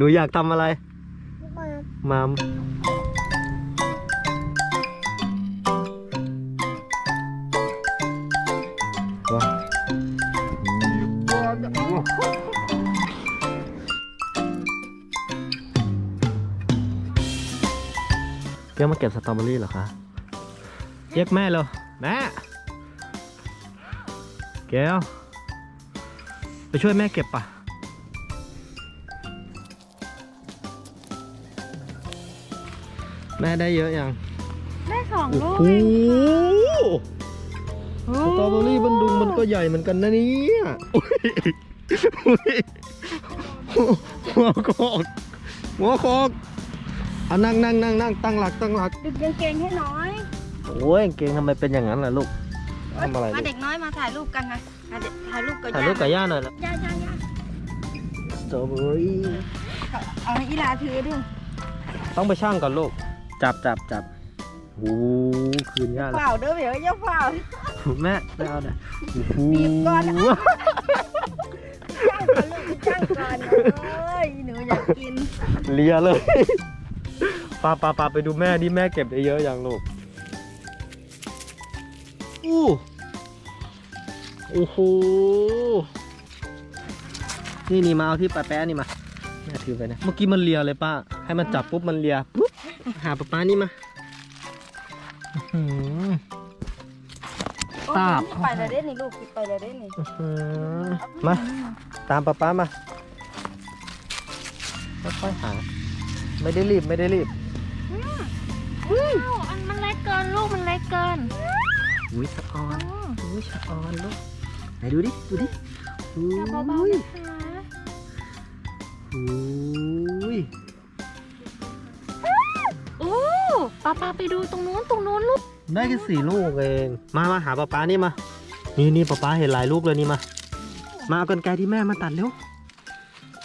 หนูอยากทำอะไรมามว้าเกียวมาเก็บสตรอเบอรี่เหรอคะเรียกแม่เลยแม่เกลไปช่วยแม่เก็บปะ แม่ได้เยอะยังได้สองโอ้ลูกโหเองสตรอเบอรี่มันดุงมันก็ใหญ่เหมือนกันนะเนี่ยอุ๊ยอุ๊ยหัวโคกหัวโคกเอานั่งนั่งนั่งนั่งตั้งหลักตั้งหลัก ดึกกางเกงให้น้อยโอ้ยกางเกงทำไมเป็นอย่างนั้นล่ะลูกทำอะไรมาลูกเด็กน้อยมาถ่ายรูปกันนะมาเด็กถ่ายรูปกับถ่ายรูปกับย่าหน่อยละย่าย่าย่าสตรอเบอรี่เอาให้อีลาถือด้วยต้องไปช่างก่อนลูก จับจับจับโอ้โหคืนย่าเลยเปล่าเด้อเดี๋ยวอย่าเปล่าแม่ไม่เอาเด้อโอ้โหบีบก่อนจ้างก่อนลูกจ้างก่อนเอ้ยหนูอยากกินเลียเลยปาปาปาไปดูแม่ดิแม่เก็บได้เยอะยังลูกอู้โอ้โหนี่นี่มาเอาที่ปาแป๊ะนี่มาแม่ถือไปนะเมื่อกี้มันเลียเลยป้าให้มันจับปุ๊บมันเลียปุ๊บ หาปาป้านี่มาอื้อหือ ตาบไปเลยได้นี่ลูกไปเลยได้นี่อื้อหือมา ตามป้าป้ามาค่อยๆหา ไม่ได้รีบไม่ได้รีบอันมันเล็กเกินลูกมันเล็กเกินอุ้ยสะออนอุ้ยสะออนลูกไหนดูดิดูดิอุ้จับเบาๆยนะคะอุ้ย ป้าป้าไปดูตรงนู้นตรงนู้นลูกได้แค่สี่ลูกเองมามาหาป๊าป๊านี่มานี่นี่ป๊าป๊าเห็นหลายลูกเลยนี่มา มาเอากันไกรที่แม่มาตัดเร็ว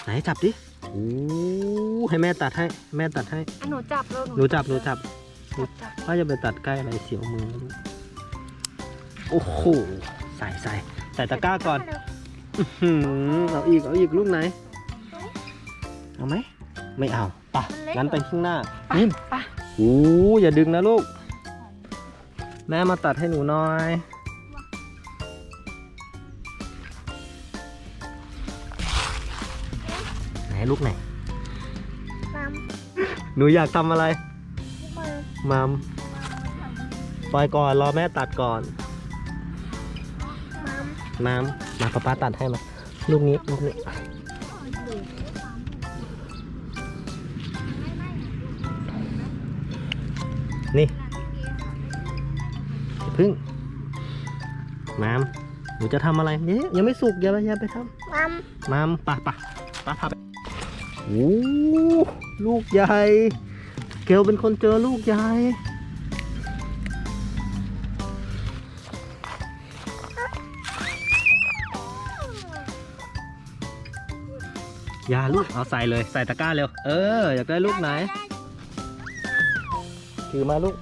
ไหนจับดิโอ้ให้แม่ตัดให้แม่ตัดให้ อะหนูจับแล้วหนูจับหนูจับจับจับว่าจะไปตัดใกล้อะไรเสียวมือนะลูกโอ้โหใส่ใส่ใส่ตะกร้าก่อนอื้อหือเอาอีกเอาอีกลูกไหน เอาไหมไม่เอาปะงั้นไปข้างหน้านิ่ม ไป โอ้อย่าดึงนะลูก แม่มาตัดให้หนูหน่อย ไหนลูกไหนปั๊มหนูอยากทำอะไรปั๊มมัมปล่อยก่อน รอแม่ตัดก่อนปั๊มน้ำมาป้าป้าตัดให้มา ลูกนี้ ลูกนี้ นี่อย่าพึ่งมามหนูจะทำอะไรเนี่ยยังไม่สุกอย่าไปอย่าไปทปั๊มำมามปะปะปะพาไปโอ้ลูกใหญ่ เกลเป็นคนเจอลูกใหญ่อย่าลูกเอาใส่เลยใส่ตะกร้าเร็ว เออ อยากได้ลูกไหน ถือมาลูก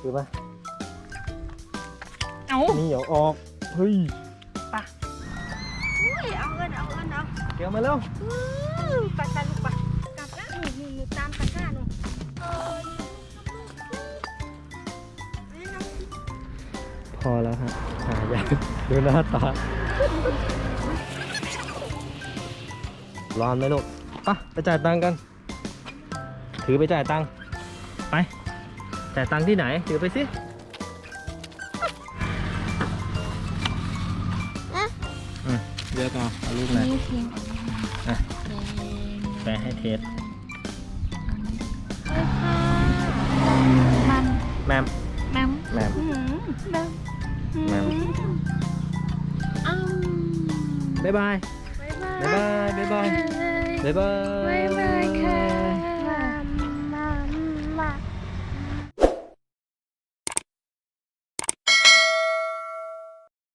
ถือมาเอานี่เดี๋ยวออก เฮ้ยอุ้ยเอาเงินเอาเงินเอาเกี่ยวมาเร็วอู้ไปไปลูกไปกลับแล้วหนูหนูหนูตามตะกร้าหนูเออพอแล้วฮะหายากดูหน้าตา ร้อนไหมลูกปะไปจ่ายตังค์กัน ถือไปจ่ายตังค์ไป จ่ายตังค์ที่ไหนถือไปสิอืมเลือกเอาเอาลูกไหนนี่เพียงอะไปให้เทสเอ้ยค่ะมันแมมแมมแมมอืมแมมแมมอ้าวบ๊ายบายบ๊ายบาย บ๊ายบาย บ๊ายบาย บ๊ายบาย บ๊ายบายค่ะ